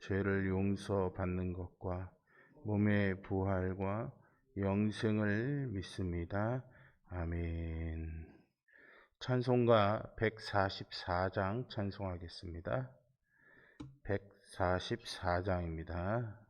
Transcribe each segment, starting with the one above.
죄를 용서받는 것과 몸의 부활과 영생을 믿습니다. 아멘. 찬송가 144장 찬송하겠습니다. 144장입니다.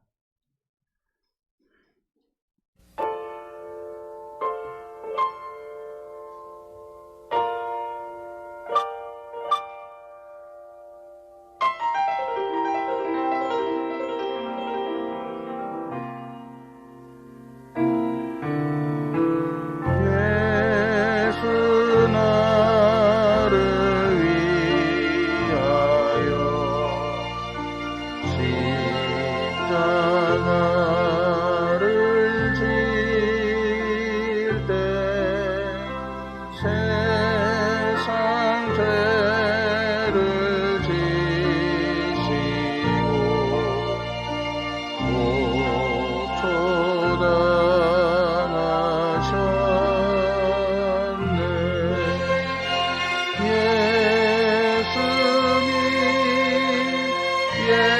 예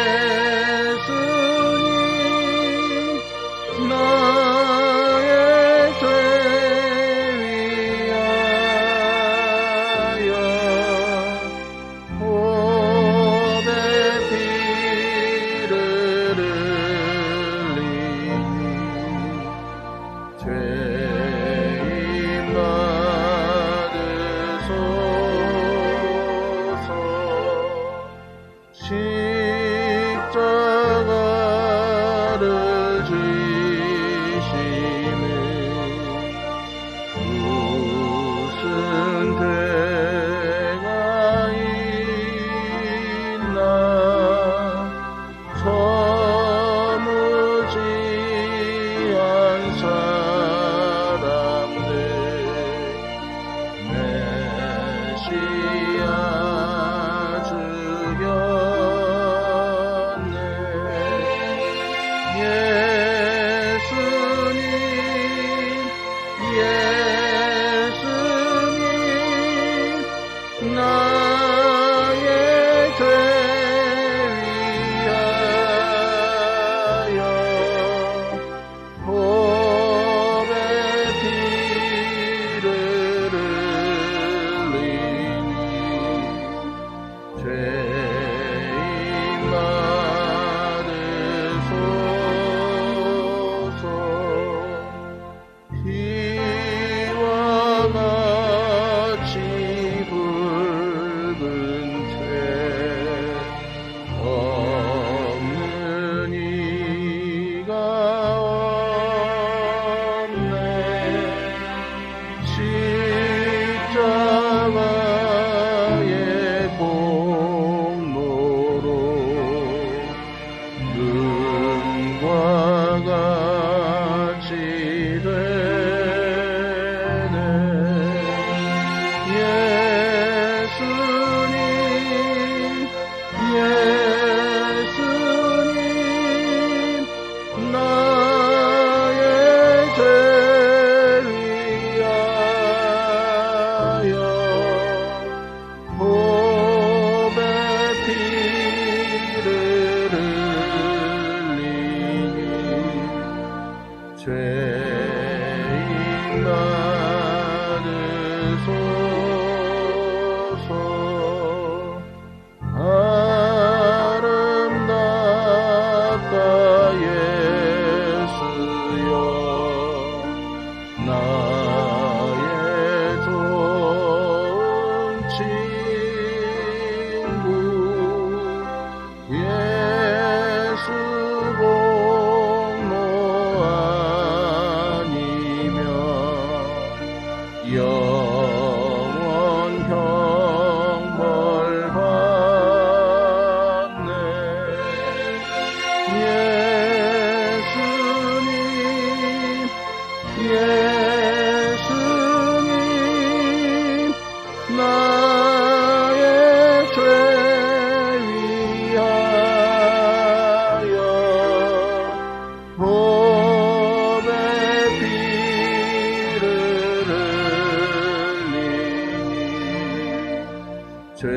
받으소서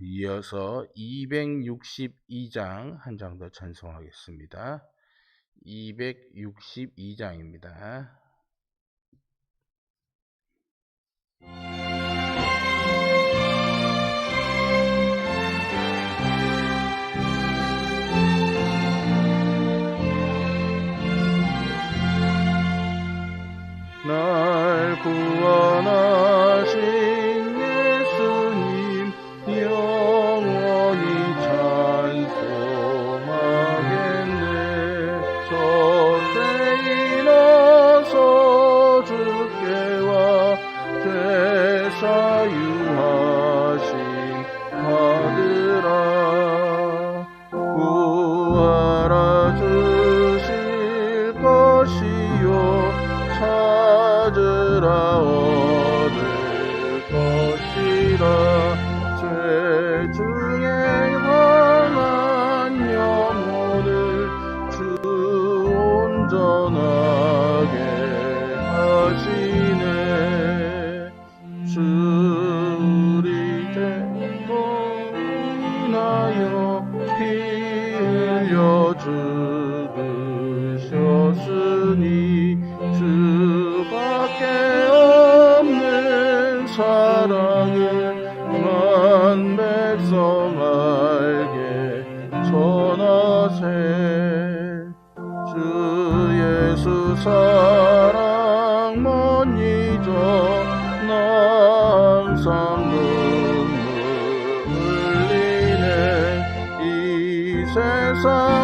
이어서 262장 한 장 더 찬송하겠습니다. 262장입니다. 날 구원하신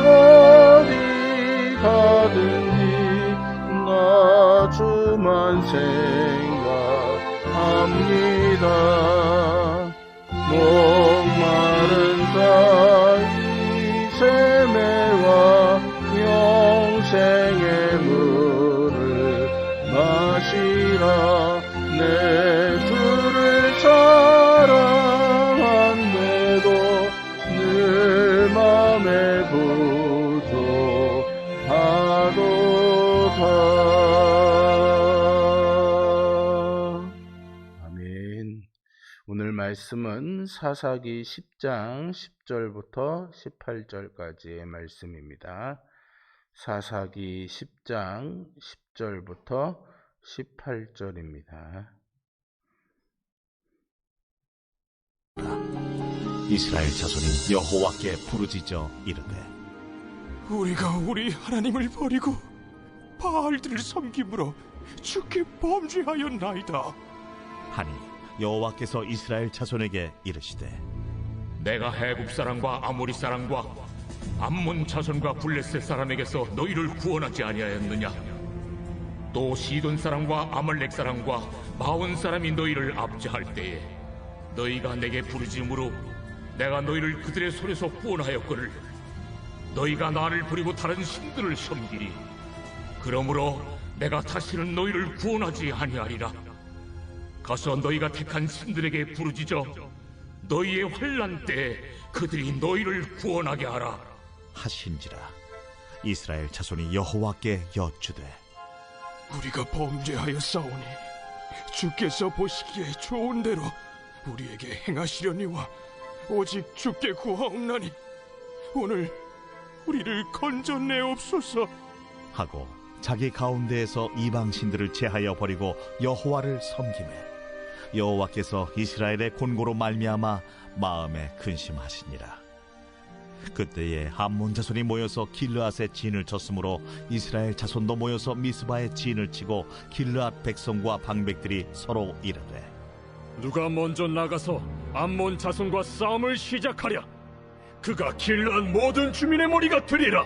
어디 가든지 나 주만 생각합니다 말씀은 사사기 10장 10절부터 18절까지의 말씀입니다. 사사기 10장 10절부터 18절입니다. 이스라엘 자손이 여호와께 부르짖어 이르되 우리가 우리 하나님을 버리고 바알들을 섬김으로 주께 범죄하였나이다. 하니 여호와께서 이스라엘 자손에게 이르시되 내가 해국 사람과 아모리 사람과 암몬 자손과 블레셋 사람에게서 너희를 구원하지 아니하였느냐? 또 시돈 사람과 아말렉 사람과 마온 사람이 너희를 압제할 때에 너희가 내게 부르짖음으로 내가 너희를 그들의 손에서 구원하였거늘 너희가 나를 버리고 다른 신들을 섬기리 그러므로 내가 다시는 너희를 구원하지 아니하리라 가서 너희가 택한 신들에게 부르짖어 너희의 환란 때에 그들이 너희를 구원하게 하라. 하신지라 이스라엘 자손이 여호와께 여쭈되 우리가 범죄하였사오니 주께서 보시기에 좋은 대로 우리에게 행하시려니와 오직 주께 구하옵나니 오늘 우리를 건져내옵소서. 하고 자기 가운데에서 이방 신들을 제하여 버리고 여호와를 섬김에 여호와께서 이스라엘의 곤고로 말미암아 마음에 근심하시니라 그때에 함몬 자손이 모여서 길르앗의 진을 쳤으므로 이스라엘 자손도 모여서 미스바의 진을 치고 길르앗 백성과 방백들이 서로 이르되 누가 먼저 나가서 암몬 자손과 싸움을 시작하랴. 그가 길란 모든 주민의 머리가 되리라.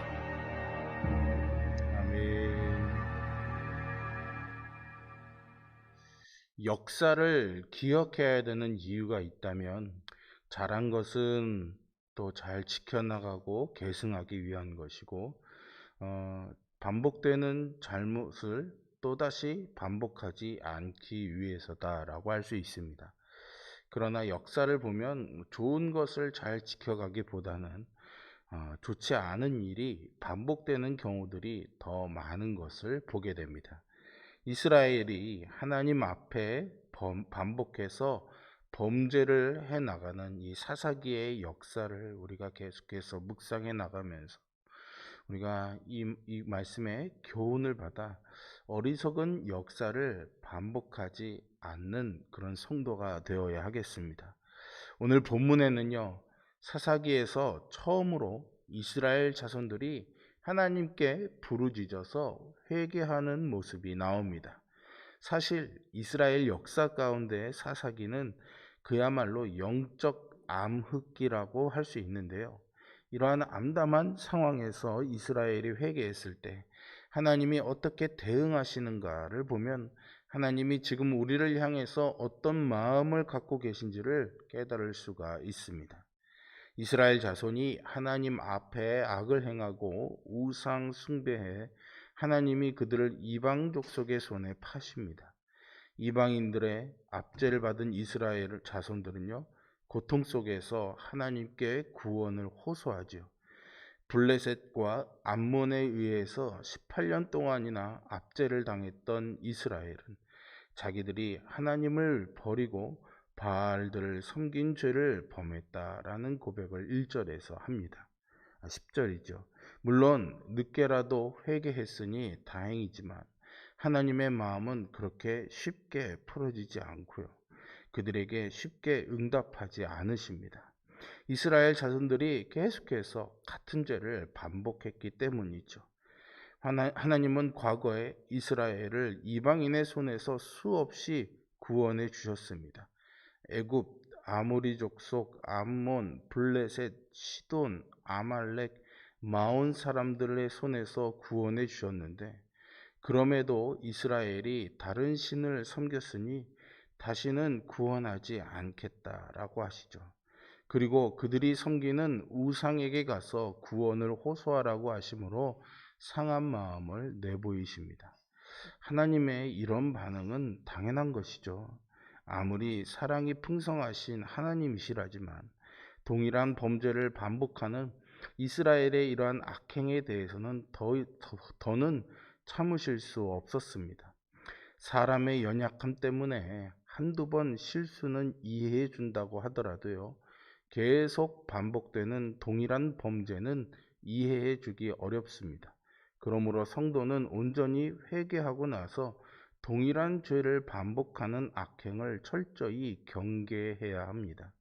역사를 기억해야 되는 이유가 있다면 잘한 것은 또 잘 지켜나가고 계승하기 위한 것이고 어, 반복되는 잘못을 또다시 반복하지 않기 위해서다라고 할 수 있습니다. 그러나 역사를 보면 좋은 것을 잘 지켜가기보다는 어, 좋지 않은 일이 반복되는 경우들이 더 많은 것을 보게 됩니다. 이스라엘이 하나님 앞에 범- 반복해서 범죄를 해 나가는 이 사사기의 역사를 우리가 계속해서 묵상해 나가면서 우리가 이, 이 말씀에 교훈을 받아 어리석은 역사를 반복하지 않는 그런 성도가 되어야 하겠습니다. 오늘 본문에는요, 사사기에서 처음으로 이스라엘 자손들이 하나님께 부르짖어서 회개하는 모습이 나옵니다. 사실 이스라엘 역사 가운데 사사기는 그야말로 영적 암흑기라고 할 수 있는데요. 이러한 암담한 상황에서 이스라엘이 회개했을 때 하나님이 어떻게 대응하시는가를 보면 하나님이 지금 우리를 향해서 어떤 마음을 갖고 계신지를 깨달을 수가 있습니다. 이스라엘 자손이 하나님 앞에 악을 행하고 우상 숭배해 하나님이 그들을 이방 족속의 손에 파십니다. 이방인들의 압제를 받은 이스라엘 자손들은요, 고통 속에서 하나님께 구원을 호소하지요. 블레셋과 암몬에 의해서 18년 동안이나 압제를 당했던 이스라엘은 자기들이 하나님을 버리고 바알들을 섬긴 죄를 범했다라는 고백을 1절에서 합니다. 아, 10절이죠. 물론 늦게라도 회개했으니 다행이지만 하나님의 마음은 그렇게 쉽게 풀어지지 않고요. 그들에게 쉽게 응답하지 않으십니다. 이스라엘 자손들이 계속해서 같은 죄를 반복했기 때문이죠. 하나, 하나님은 과거에 이스라엘을 이방인의 손에서 수없이 구원해 주셨습니다. 애굽, 아모리 족 속, 암몬, 블레셋, 시돈, 아말렉, 마온 사람들의 손에서 구원해 주셨는데 그럼에도 이스라엘이 다른 신을 섬겼으니 다시는 구원하지 않겠다라고 하시죠. 그리고 그들이 섬기는 우상에게 가서 구원을 호소하라고 하심으로 상한 마음을 내보이십니다. 하나님의 이런 반응은 당연한 것이죠. 아무리 사랑이 풍성하신 하나님이시라지만 동일한 범죄를 반복하는 이스라엘의 이러한 악행에 대해서는 더, 더, 는 참으실 수 없었습니다. 사람의 연약함 때문에 한두 번 실수는 이해해 준다고 하더라도요, 계속 반복되는 동일한 범죄는 이해해 주기 어렵습니다. 그러므로 성도는 온전히 회개하고 나서 동일한 죄를 반복하는 악행을 철저히 경계해야 합니다.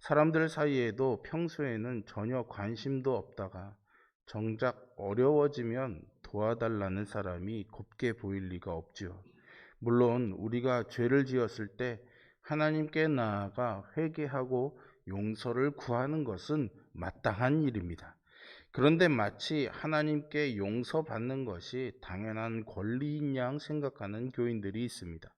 사람들 사이에도 평소에는 전혀 관심도 없다가 정작 어려워지면 도와달라는 사람이 곱게 보일 리가 없지요. 물론 우리가 죄를 지었을 때 하나님께 나아가 회개하고 용서를 구하는 것은 마땅한 일입니다. 그런데 마치 하나님께 용서받는 것이 당연한 권리인 양 생각하는 교인들이 있습니다.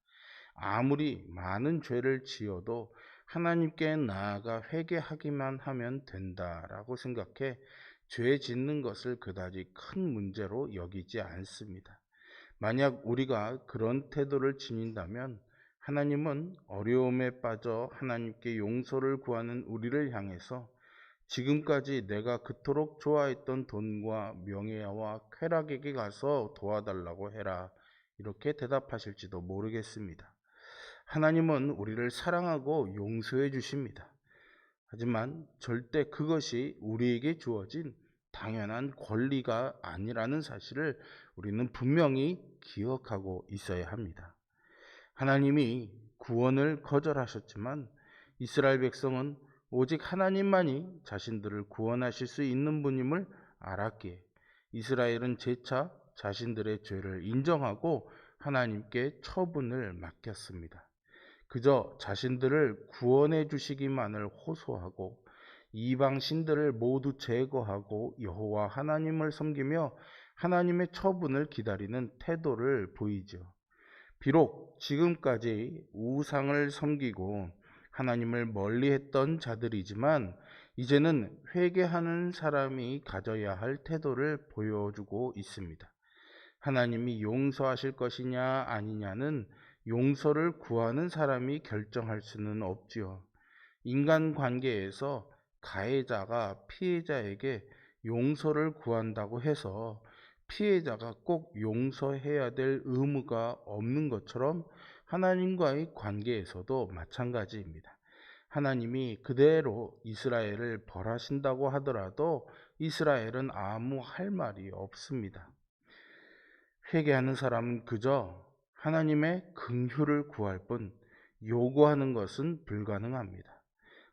아무리 많은 죄를 지어도 하나님께 나아가 회개하기만 하면 된다라고 생각해 죄 짓는 것을 그다지 큰 문제로 여기지 않습니다. 만약 우리가 그런 태도를 지닌다면 하나님은 어려움에 빠져 하나님께 용서를 구하는 우리를 향해서 지금까지 내가 그토록 좋아했던 돈과 명예와 쾌락에게 가서 도와달라고 해라. 이렇게 대답하실지도 모르겠습니다. 하나님은 우리를 사랑하고 용서해 주십니다. 하지만 절대 그것이 우리에게 주어진 당연한 권리가 아니라는 사실을 우리는 분명히 기억하고 있어야 합니다. 하나님이 구원을 거절하셨지만 이스라엘 백성은 오직 하나님만이 자신들을 구원하실 수 있는 분임을 알았기에 이스라엘은 재차 자신들의 죄를 인정하고 하나님께 처분을 맡겼습니다. 그저 자신들을 구원해 주시기만을 호소하고 이방 신들을 모두 제거하고 여호와 하나님을 섬기며 하나님의 처분을 기다리는 태도를 보이죠. 비록 지금까지 우상을 섬기고 하나님을 멀리했던 자들이지만 이제는 회개하는 사람이 가져야 할 태도를 보여주고 있습니다. 하나님이 용서하실 것이냐 아니냐는 용서를 구하는 사람이 결정할 수는 없지요. 인간 관계에서 가해자가 피해자에게 용서를 구한다고 해서 피해자가 꼭 용서해야 될 의무가 없는 것처럼 하나님과의 관계에서도 마찬가지입니다. 하나님이 그대로 이스라엘을 벌하신다고 하더라도 이스라엘은 아무 할 말이 없습니다. 회개하는 사람은 그저 하나님의 긍휼을 구할 뿐 요구하는 것은 불가능합니다.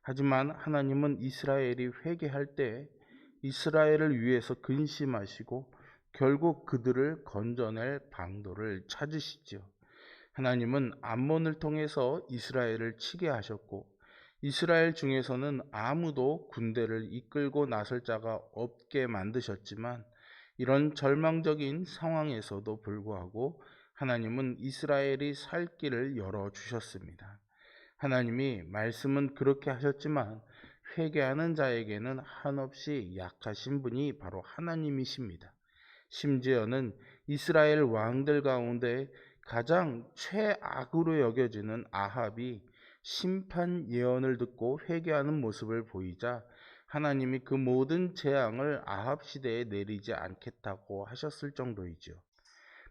하지만 하나님은 이스라엘이 회개할 때 이스라엘을 위해서 근심하시고 결국 그들을 건져낼 방도를 찾으시죠. 하나님은 암몬을 통해서 이스라엘을 치게 하셨고 이스라엘 중에서는 아무도 군대를 이끌고 나설 자가 없게 만드셨지만 이런 절망적인 상황에서도 불구하고 하나님은 이스라엘이 살 길을 열어 주셨습니다. 하나님이 말씀은 그렇게 하셨지만 회개하는 자에게는 한없이 약하신 분이 바로 하나님이십니다. 심지어는 이스라엘 왕들 가운데 가장 최악으로 여겨지는 아합이 심판 예언을 듣고 회개하는 모습을 보이자 하나님이 그 모든 재앙을 아합 시대에 내리지 않겠다고 하셨을 정도이지요.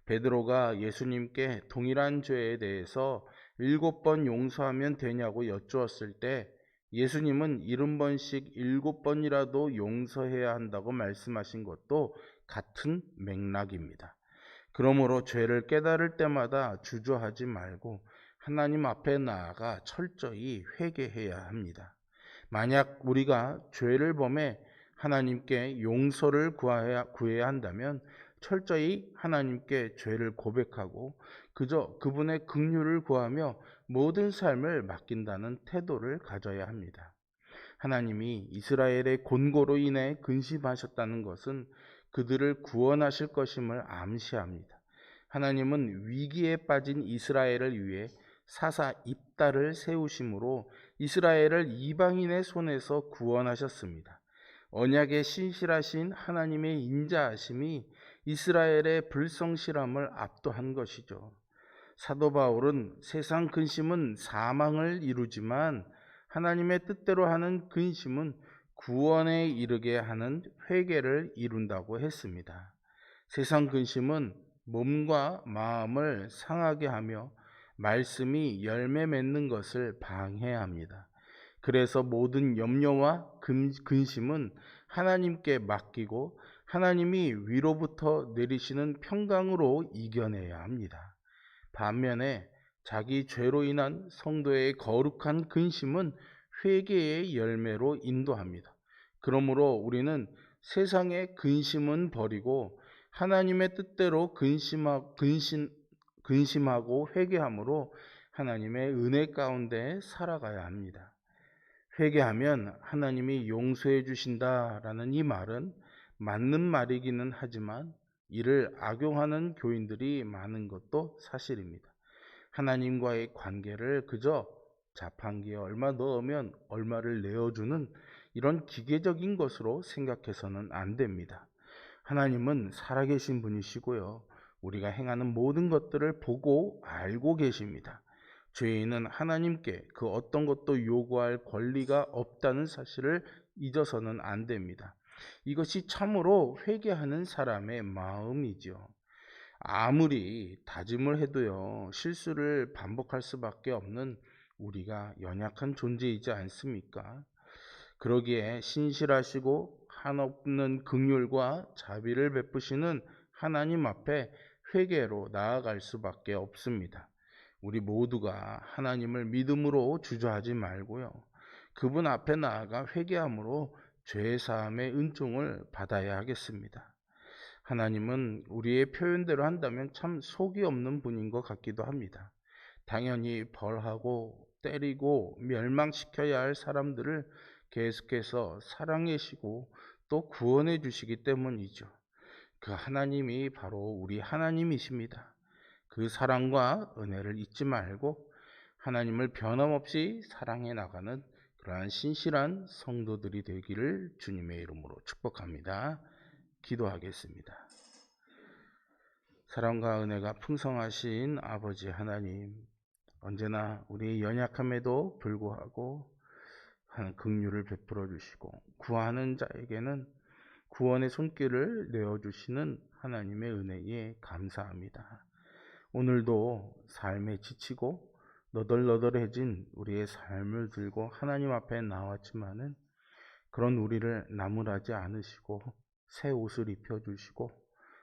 베드로가 예수님께 동일한 죄에 대해서 일곱 번 용서하면 되냐고 여쭈었을 때 예수님은 일흔 번씩 일곱 번이라도 용서해야 한다고 말씀하신 것도 같은 맥락입니다. 그러므로 죄를 깨달을 때마다 주저하지 말고 하나님 앞에 나아가 철저히 회개해야 합니다. 만약 우리가 죄를 범해 하나님께 용서를 구해야, 구해야 한다면 철저히 하나님께 죄를 고백하고 그저 그분의 긍휼을 구하며 모든 삶을 맡긴다는 태도를 가져야 합니다. 하나님이 이스라엘의 곤고로 인해 근심하셨다는 것은 그들을 구원하실 것임을 암시합니다. 하나님은 위기에 빠진 이스라엘을 위해 사사 입다를 세우심으로 이스라엘을 이방인의 손에서 구원하셨습니다. 언약의 신실하신 하나님의 인자하심이 이스라엘의 불성실함을 압도한 것이죠. 사도 바울은 세상 근심은 사망을 이루지만 하나님의 뜻대로 하는 근심은 구원에 이르게 하는 회개를 이룬다고 했습니다. 세상 근심은 몸과 마음을 상하게 하며 말씀이 열매 맺는 것을 방해합니다. 그래서 모든 염려와 근심은 하나님께 맡기고 하나님이 위로부터 내리시는 평강으로 이겨내야 합니다. 반면에 자기 죄로 인한 성도의 거룩한 근심은 회개의 열매로 인도합니다. 그러므로 우리는 세상의 근심은 버리고 하나님의 뜻대로 근심하, 근심, 근심하고 회개함으로 하나님의 은혜 가운데 살아가야 합니다. 회개하면 하나님이 용서해 주신다라는 이 말은 맞는 말이기는 하지만 이를 악용하는 교인들이 많은 것도 사실입니다. 하나님과의 관계를 그저 자판기에 얼마 넣으면 얼마를 내어주는 이런 기계적인 것으로 생각해서는 안 됩니다. 하나님은 살아계신 분이시고요. 우리가 행하는 모든 것들을 보고 알고 계십니다. 죄인은 하나님께 그 어떤 것도 요구할 권리가 없다는 사실을 잊어서는 안 됩니다. 이것이 참으로 회개하는 사람의 마음이죠. 아무리 다짐을 해도요, 실수를 반복할 수밖에 없는 우리가 연약한 존재이지 않습니까? 그러기에 신실하시고 한없는 긍휼과 자비를 베푸시는 하나님 앞에 회개로 나아갈 수밖에 없습니다. 우리 모두가 하나님을 믿음으로 주저하지 말고요. 그분 앞에 나아가 회개함으로 죄 사함의 은총을 받아야 하겠습니다. 하나님은 우리의 표현대로 한다면 참 속이 없는 분인 것 같기도 합니다. 당연히 벌하고 때리고 멸망시켜야 할 사람들을 계속해서 사랑해시고 또 구원해 주시기 때문이죠. 그 하나님이 바로 우리 하나님이십니다. 그 사랑과 은혜를 잊지 말고 하나님을 변함없이 사랑해 나가는 그러한 신실한 성도들이 되기를 주님의 이름으로 축복합니다. 기도하겠습니다. 사랑과 은혜가 풍성하신 아버지 하나님, 언제나 우리의 연약함에도 불구하고 하는 긍휼을 베풀어 주시고 구하는 자에게는 구원의 손길을 내어 주시는 하나님의 은혜에 감사합니다. 오늘도 삶에 지치고 너덜너덜해진 우리의 삶을 들고 하나님 앞에 나왔지만은 그런 우리를 나무라지 않으시고 새 옷을 입혀 주시고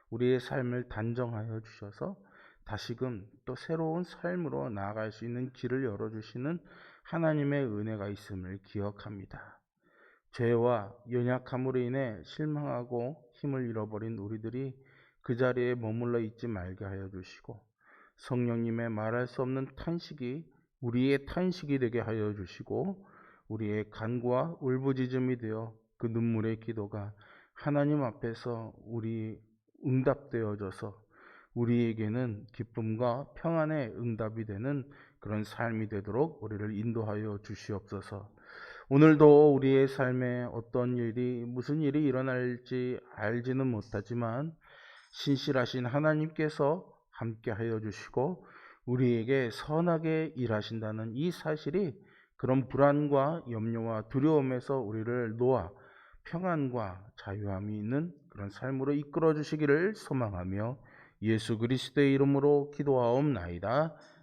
우리의 삶을 단정하여 주셔서 다시금 또 새로운 삶으로 나아갈 수 있는 길을 열어 주시는 하나님의 은혜가 있음을 기억합니다. 죄와 연약함으로 인해 실망하고 힘을 잃어버린 우리들이 그 자리에 머물러 있지 말게 하여 주시고 성령님의 말할 수 없는 탄식이 우리의 탄식이 되게 하여 주시고 우리의 간구와 울부짖음이 되어 그 눈물의 기도가 하나님 앞에서 우리 응답되어져서 우리에게는 기쁨과 평안의 응답이 되는 그런 삶이 되도록 우리를 인도하여 주시옵소서. 오늘도 우리의 삶에 어떤 일이 무슨 일이 일어날지 알지는 못하지만 신실하신 하나님께서 함께 하여 주시고 우리에게 선하게 일하신다는 이 사실이 그런 불안과 염려와 두려움에서 우리를 놓아 평안과 자유함이 있는 그런 삶으로 이끌어 주시기를 소망하며 예수 그리스도의 이름으로 기도하옵나이다.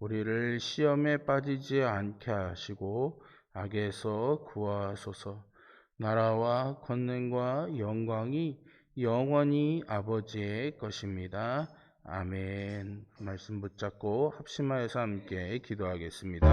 우리를 시험에 빠지지 않게 하시고 악에서 구하소서. 나라와 권능과 영광이 영원히 아버지의 것입니다. 아멘. 말씀 붙잡고 합심하여서 함께 기도하겠습니다.